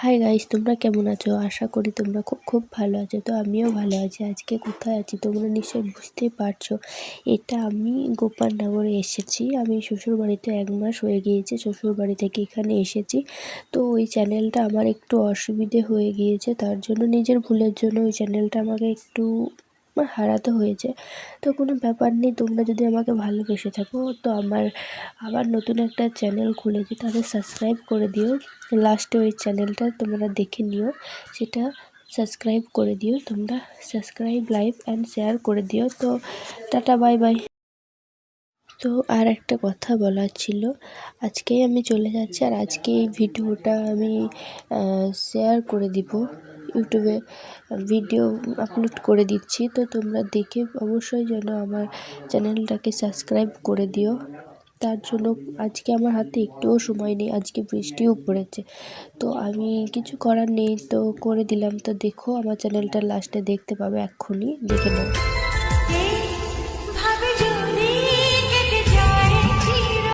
Hi guys তোমরা কেমন আছো? আশা করি তোমরা খুব খুব ভালো আছো। তো আমিও ভালো আছি। আজকে কোথায় আছি তোমরা নিশ্চয়ই বুঝতেই পারছ। এটা আমি গোপালনগরে এসেছি। আমি শ্বশুর বাড়িতে এক মাস হয়ে গিয়েছে শ্বশুর বাড়ি থেকে এখানে এসেছি। তো ওই চ্যানেলটা আমার একটু অসুবিধে হয়ে গিয়েছে, তার জন্য নিজের ভুলের জন্য ওই চ্যানেলটা আমাকে একটু হারাতে হয়েছে। তো কোনো ব্যাপার নেই, তোমরা যদি আমাকে ভালোবেসে থাকো, তো আমার আবার নতুন একটা চ্যানেল খুলেছি তাদের সাবস্ক্রাইব করে দিও। লাস্টে ওই চ্যানেলটা তোমরা দেখে নিও, সেটা সাবস্ক্রাইব করে দিও। তোমরা সাবস্ক্রাইব লাইভ অ্যান্ড শেয়ার করে দিও। তো টাটা বাই বাই তো আর একটা কথা বলার ছিল, আজকেই আমি চলে যাচ্ছি, আর আজকে এই ভিডিওটা আমি শেয়ার করে দিব। ইউটিউবে ভিডিও আপলোড করে দিচ্ছি। তো তোমরা দেখে অবশ্যই যেন আমার চ্যানেলটাকে সাবস্ক্রাইব করে দিও। তার জন্য আজকে আমার হাতে একটুও সময় নেই, আজকে বৃষ্টিও পড়েছে। তো আমি কিছু করার নেই, তো করে দিলাম। তো দেখো আমার চ্যানেলটা লাস্টে দেখতে পাবে, এক্ষুনি দেখে নাও।